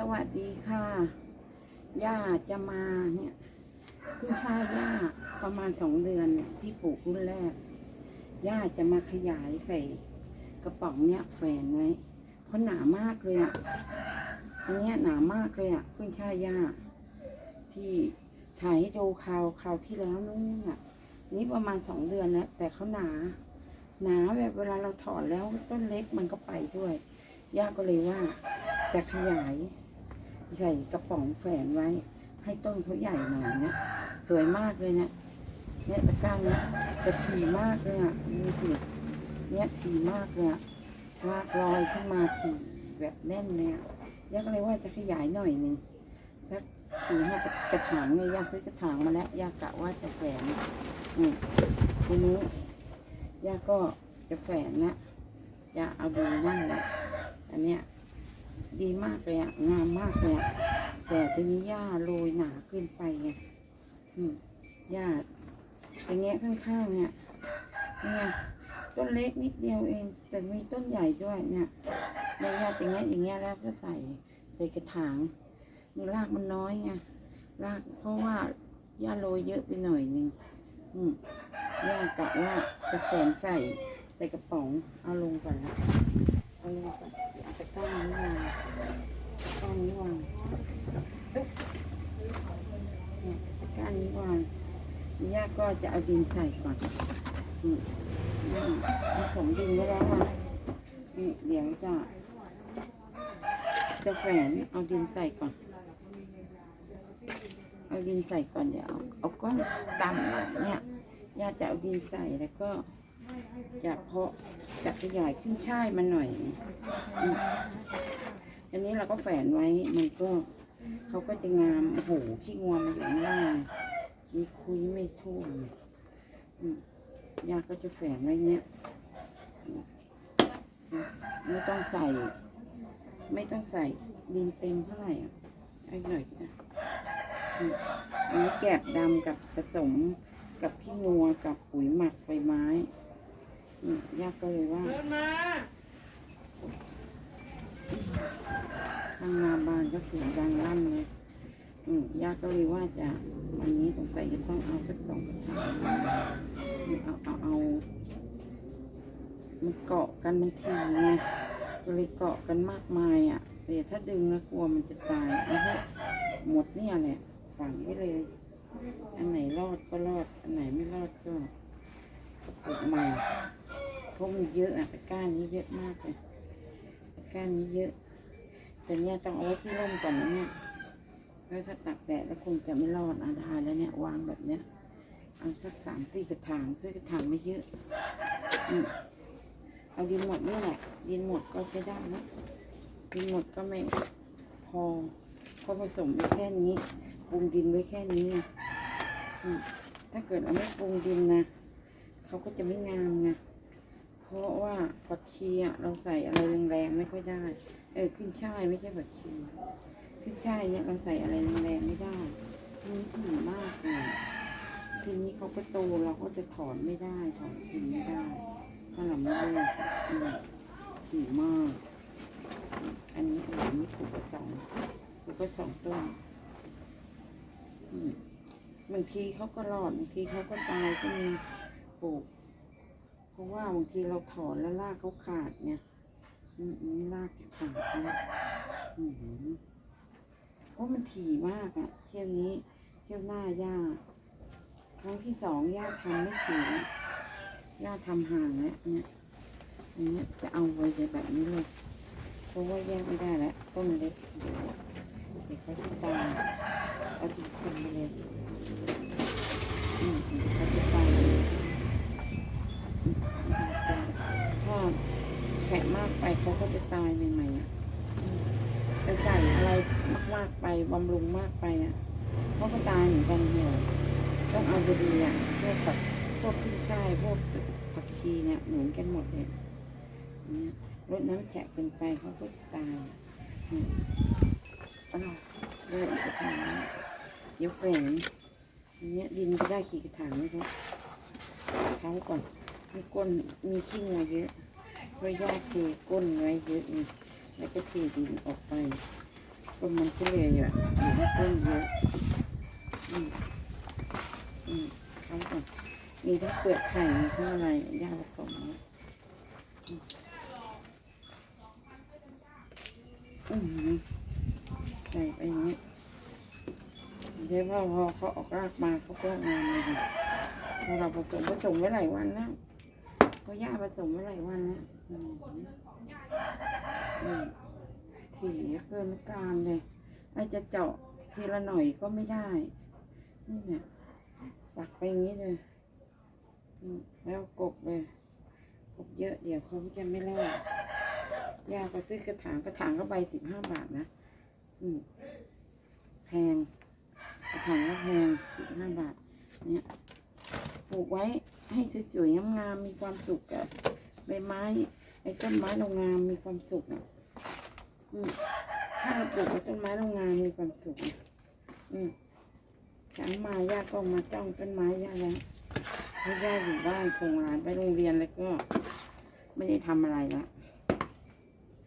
สวัสดีค่ะ ย่าจะมาเนี่ยขึ้นชาย่าประมาณสองเดือนเนี่ยที่ปลูกรุ่นแรก ย่าจะมาขยายใส่กระป๋องเนี่ยแฝนไว้ เพราะหนามากเลยอะอันเนี้ยหนามากเลยอะขึ้นชาย่า ที่ถ่ายให้ดูคราวคราวที่แล้วนู่นอะ นี่ประมาณสองเดือนแล้วแต่เขาหนา หนาแบบเวลาเราถอนแล้วต้นเล็กมันก็ไปด้วย ย่าก็เลยว่าจะขยาย ใส่กระป๋องแฝนไว้ ให้ต้นเขาใหญ่หน่อยเนี่ยสวยมากเลยเนี่ยเนี่ยตะกร้าเนี่ยจะถี่มากเลยอะดูสิเนี่ยถี่มากเลยอะลากลอยขึ้นมาถี่แบบแน่นเลยอะย่ากเลยว่าจะขยายหน่อยหนึ่งสักสี่ห้ากระถางเนี่ยย่าซื้อกระถางมาแล้วย่ากะว่าจะแฝนนี่ทีนี้ย่าก็จะแฝนนะย่าเอาดูนั่นแหละอันเนี้ย ดีมากเลยอะงามมากเลยอะแต่ทีนี้หญ้าโรยหนาขึ้นไปไงหญ้าอย่างเงี้ยข้างๆเนี่ยเนี่ยต้นเล็กนิดเดียวเอง แต่มีต้นใหญ่ด้วยเนี่ยในหญ้าอย่างเงี้ยอย่างเงี้ยแล้วก็ใส่ใส่กระถางนี่รากมันน้อยไงรากเพราะว่าหญ้าโรยเยอะไปหน่อยนึงอืมหญ้ากะว่าจะแฝนใส่ใส่กระป๋องเอาลงก่อนละเอาลงก่อน เอาร้านี้วางตะกร้านี้วางเนี่ยกร้านี้วางย่าก็จะเอาดินใส่ก่อนอืมนี่ผสมดินไว้แล้วอะนี่เดี๋ยวจะ จะแฝนเอาดินใส่ก่อน เอาดินใส่ก่อนเดี๋ยวเอาเอาก้อนต่ำเนี่ยย่าจะเอาดินใส่แล้วก็จะเพาะ จะขยายขึ้นช่ายมาหน่อย อันนี้เราก็แฝนไว้ มันก็เขาก็จะงามโอ้โหขี้งวงมาอยู่ข้างล่างมีคุยไม่ทั่วมยาก็จะแฝนไว้เนี้ย ไม่ต้องใส่ ไม่ต้องใส่ดินเต็มเท่าไหร่อะไอ้หน่อยนะอันนี้แกบดำกับผสมกับขี้งัวกับปุ๋ยหมักใบไม้ ยากก็เลยว่าเดินมาทางนาบานก็เสียงดังลั่นเลยอืมยากก็เลยว่าจะวันนี้สงสัยจะต้องเอาสักสองกระถางเอาเอาเอามันเกาะกันมันทีไงก็เลยเกาะกันมากมายอะเดี๋ยวถ้าดึงแล้วกลัวมันจะตายเอาเถอะหมดเนี่ยแหละฝังไว้เลย อันไหนรอดก็รอด อันไหนไม่รอดก็ปลูกใหม่ พราะมันเยอะอะตะก้านี้เยอะมากเลยตะก้านี้เยอะ แต่เนี่ยต้องเอาไว้ที่ร่มก่อนนะเนี่ยแล้วถ้าตักแดดแล้วคงจะไม่รอดอาดาแล้วเนี่ยวางแบบเนี้ยเอาสักสามสี่กระถางซื้อกระถางไม่เยอะอืมเอาดินหมดนี่แหละดินหมดก็ใช้ได้นะดินหมดก็ไม่พอเพอผสมไว้แค่นี้ปรุงดินไว้แค่นี้ไงถ้าเกิดเราไม่ปรุงดินนะเขาก็จะไม่งามไง เพราะว่าผักชีอะเราใส่อะไรแรงๆไม่ค่อยได้ เออขึ้นช่ายไม่ใช่ผักชีขึ้นช่ายเนี่ยเราใส่อะไรแรงๆไม่ได้มันถี่มากเลยทีนี้เขาก็โตเราก็จะถอนไม่ได้ถอนกินไม่ได้ถ้าเราไม่เลิกอืมถี่มาก อันนี้อันนี้ปลูกไปสองปลูกไปสองต้นบางทีเขาก็รอดบางทีเขาก็ตายก็มีปลูก เพราะว่าบางทีเราถอนแล้วรากเขาขาดเนี่ยอืมอันนี่รากขาดนะอือหือเพราะมันถี่มากอะเที่ยวนี้ เที่ยวหน้าย่าครั้งที่สองย่าทำไม่ถึงย่าทำห่างแล้วเนี่ยอันนี้จะเอาไว้แบบนี้เลยเพราะว่าแยกไม่ได้แล้วต้นเล็กเดี๋ยวเด็กเขาจะตายเอาติดคนไปเลยอืมเขาจะตาย ถ้า แฉะมากไปเขาก็จะตายใหม่ๆอะไปใส่อะไรมากๆไปบำรุงมากไปอะเขาก็ตายเหมือนกันเหี่ยวต้องเอาดีๆอะพวกแบบพวกขึ้นช่ายพวกผักชีเนี่ยเหมือนกันหมดเลยเนี่ยรดน้ำแฉะเกินไปเขาก็จะตายอืมอ้าวเลือดอีกกระถางเดี๋ยวแฝงอันเนี้ยดินจะได้ขี่กระถางไหมครับเขาก่อนมีก้นมีขี้งัวเยอะ เพราะญาเทก้นไว้เยอะนี่แล้วก็เทดินออกไปต้นมันก็เลยอะอยู่ต้นเยอะอืมอืมเอาก่อนมีทั้งเปลือกไข่มีทั้งอะไรยาผสมนะอืมอืมใส่ไปอย่างเงี้ยเดี๋ยวพอพอเขาออกรากมาเขาก็งามเลยค่ะเราผสมผสมไว้หลายวันแล้วก็ย่าผสมไว้หลายวันแล้ว ถี่เกินการเลยไอจะเจาะทีละหน่อยก็ไม่ได้ นี่เนี่ยปักไปอย่างนี้เลย แล้วกบเลย กบเยอะเดี๋ยวเขาจะไม่รอดย่าก็ซื้อกระถางกระถางก็ใบสิบห้าบาทนะ อืมแพงกระถางก็แพงสิบห้าบาท เนี่ยปลูกไว้ให้สวยๆงามๆมีความสุขกับ ใบไม้ไอ้ต้นไม้เรางามมีความสุขอะอืมถ้าเราปลูกไอ้ต้นไม้เรางามมีความสุขอืมฉันมาย่าก็มาจ้องต้นไม้ย่าแล้วให้ย่าอยู่บ้านคงหลานไปโรงเรียนแล้วก็ ไม่ได้ทำอะไรละ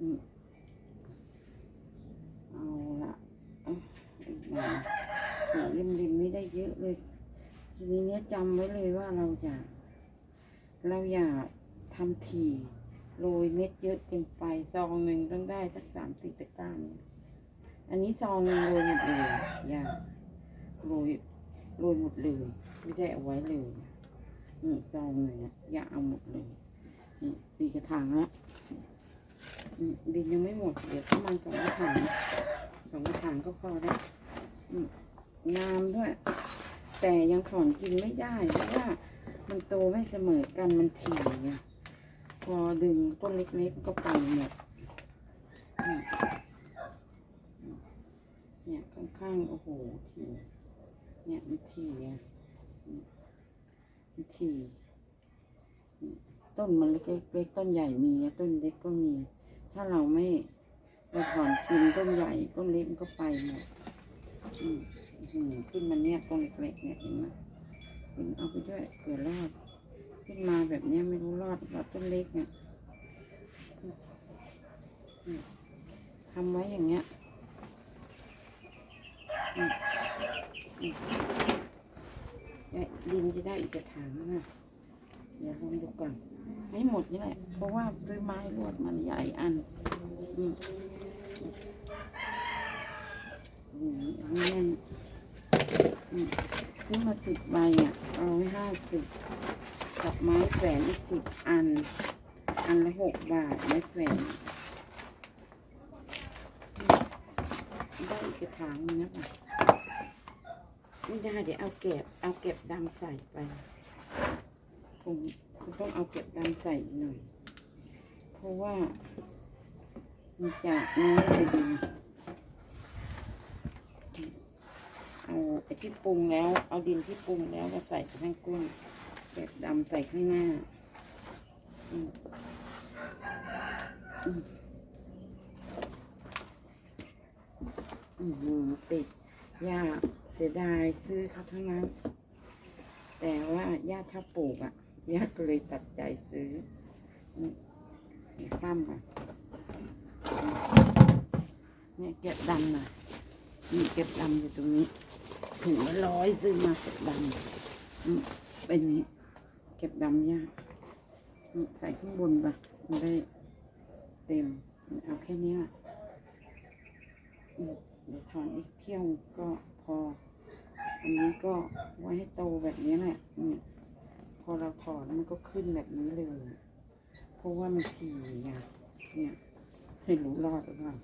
อืมเอาละเอาอีกหน่อยโหริมริมนี่ได้เยอะเลย ทีนี้เนี้ยจำไว้เลยว่าเราอย่าเราอย่า ทำถี่โรยเม็ดเยอะเกินไปซองหนึ่งต้องได้สักสามสี่ตะกร้าอันนี้ซองหนึ่งโรยหมดเลยอย่าโรยโรยหมดเลยไม่ได้เอาไว้เลยอืมซองหนึ่งอย่าเอาหมดเลยนี่สี่กระถางละดินยังไม่หมดเดี๋ยวประมาณสองกระถางสองกระถางก็พอได้อืมงามด้วย แต่ยังถอนกินไม่ได้เพราะว่ามันโตไม่เสมอกันมันถี่ไง พอดึงต้นเล็กๆก็ไปหมดเนี่ยข้างๆโอ้โหถี่เนี่ยมันถี่อะมมันถี่ต้นมันเล็กๆต้นใหญ่มีต้นเล็กก็มี ถ้าเราไม่เราถอนกินต้นใหญ่ต้นเล็กมันก็ไปหมดอืมขึ้นมาเนี่ยต้นเล็กๆเนี่ยเห็นไหมขึ้นเอาไปด้วยเผื่อรอด ขึ้นมาแบบนี้ไม่รู้รอดรอเปล่าต้นเล็กเนี่ยทำไว้อย่างเงี้ยนี่ดินจะได้อีกกระถางนะเดี๋ยวลองดูก่อนให้หมดนี่แหละ เพราะว่าซื้อไม้รวดมันใหญ่อันอืมอืมแน่นอืมซื้อมาสิบใบอะ เอาไว้ห้าสิบ กับไม้แขวนอีกสิบอัน อันละหกบาทไม้แขวนได้อีกกระถางหนึงนะป่ะไม่ได้เดี๋ยวเอาเก็บเอาเก็บดำใส่ไปผมต้องเอาเก็บดำใส่หน่อย เพราะว่ามันจะน้อยไปดีเอาไอที่ปรุงแล้ว เอาดินที่ปรุงแล้วมาใส่ข้างก้น แบบดำใส่ข้างหน้าอืมอืมอือติดยาเสียดายซื้อเขาทั้งนั้น แต่ว่าย่าถ้าปลูกอะย่าก็เลยตัดใจซื้ออืมนี่คว่ำก่อนเนี่ยเก็บดำน่ะนี่เก็บดำอยู่ตรงนี้ถุงละร้อยซื้อมาเก็บดำเป็นนี้ ก็บดำยากใส่ข้างบนปะมันได้เต็ม เอาแค่นี้อืมเดี๋ยวถอนอีกเที่ยวก็พอ อันนี้ก็ไว้ให้โตแบบนี้แหละเนี่ยพอเราถอนมันก็ขึ้นแบบนี้เลย เพราะว่ามันถี่ไงเนี่ยให้รู้รอดหรือเปล่า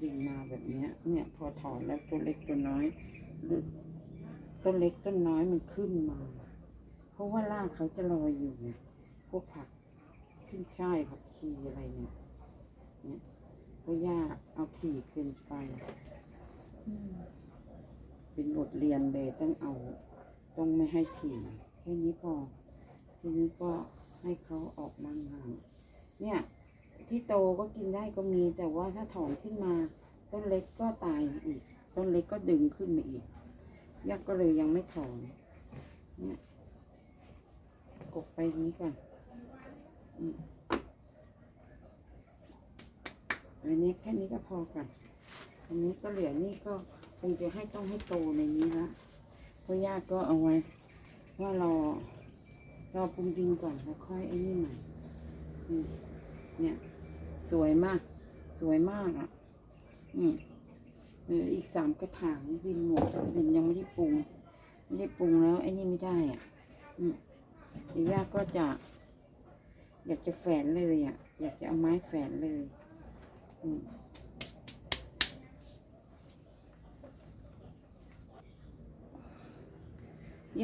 ดึงมาแบบนี้เนี่ย พอถอนแล้วตัวเล็กตัวน้อย ต้นเล็กต้นน้อยมันขึ้นมา ราะว่ารากเขาจะลอยอยู่ไงพวกผักขึ้นช่ายผักชีอะไรเนี่ยเนี่ยเพราะยาเอาถี่เกินไป เป็นบทเรียนเลยต้องเอา ต้องไม่ให้ถี่แค่นี้พอทีนี้ก็ให้เขาออกมาห่างเนี่ย ที่โตก็กินได้ก็มี แต่ว่าถ้าถอนขึ้นมา ต้นเล็กก็ตายอีก ต้นเล็กก็ดึงขึ้นมาอีกยักก็เลยยังไม่ถอนเนี่ย กบไปอย่างนี้ก่อนอันนี้แค่นี้ก็พอก่อนอันนี้ก็เหลือนี่ก็คงจะให้ต้องให้โตในนี้ละเพราะย่าก็เอาไว้ ว่ารอรอปรุงดินก่อนแล้วค่อยไอ้นี่ใหม่เนี่ย สวยมาก สวยมากอะ อืมเหลืออีกสามกระถางดินหมดดินยังไม่ได้ปรุง ไม่ได้ปรุงแล้วไอ้นี่ไม่ได้อะ อืม ยวย่าก็จะ อยากจะแฝนเลยอะ อยากจะเอาไม้แฝนเลย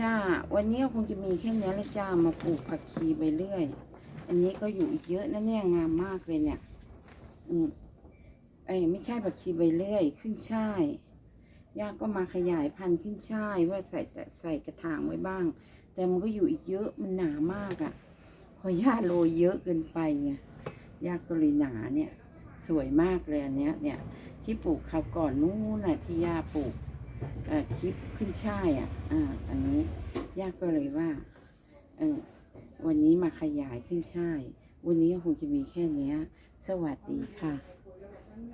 ย่าวันนี้คงจะมีแค่นี้ละจ้ามาปลูกผักชีไปเรื่อย อันนี้ก็อยู่อีกเยอะนะเนี่ยงามมากเลยเนี่ย อืมไอ้ยไม่ใช่ผักชีใบเลื่อยขึ้นช่ายย่าก็มาขยายพันธุ์ขึ้นช่ายว่าใส่ใส่กระถางไว้บ้าง แต่มันก็อยู่อีกเยอะมันหนามากอะ่ะ พอย่าโรยเยอะเกินไปไงย่าก็เลยหนาเนี่ย สวยมากเลยอันเนี้ยเนี่ย ที่ปลูกคราวก่อนนู้นน่ะที่ย่าปลูกคลิปขึ้นช่ายอะ่ะอ่าอันนี้ยาก็เลยว่าเออวันนี้มาขยายขึ้นช่าย วันนี้คงจะมีแค่เนี้ยสวัสดีค่ะ